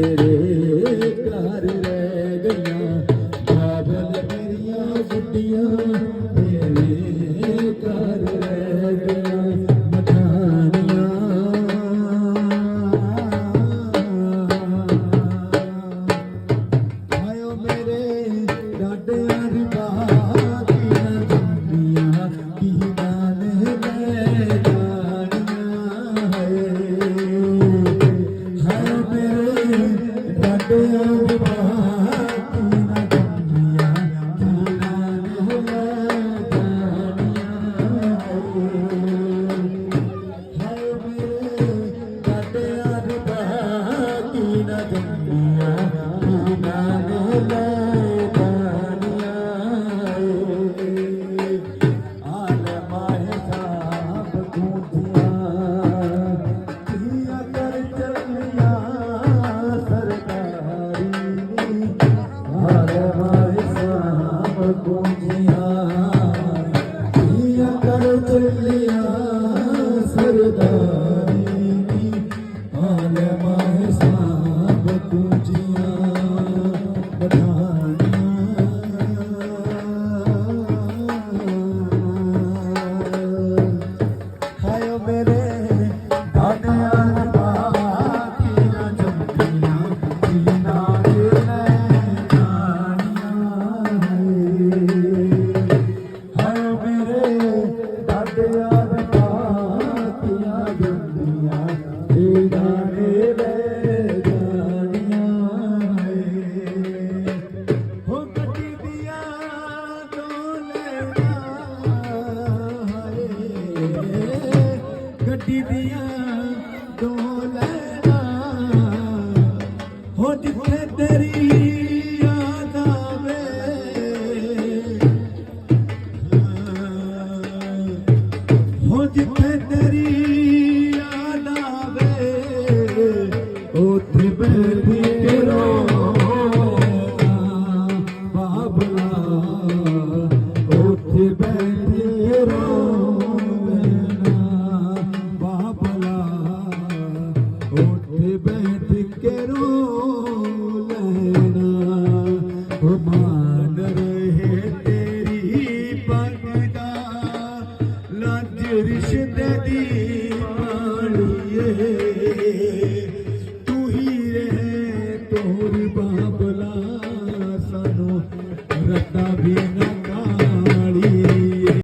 tere do ਹੋ ਜਿੱਥੇ ਤੇਰੀ ਯਾਦ ਆਵੇ। ਜਿੱਥੇ ਤੇਰੀ ਉੱਠ। ਬੈਠ ਕੇ ਰੋ ਲੈਣਾ। ਉਹ ਮਾਨ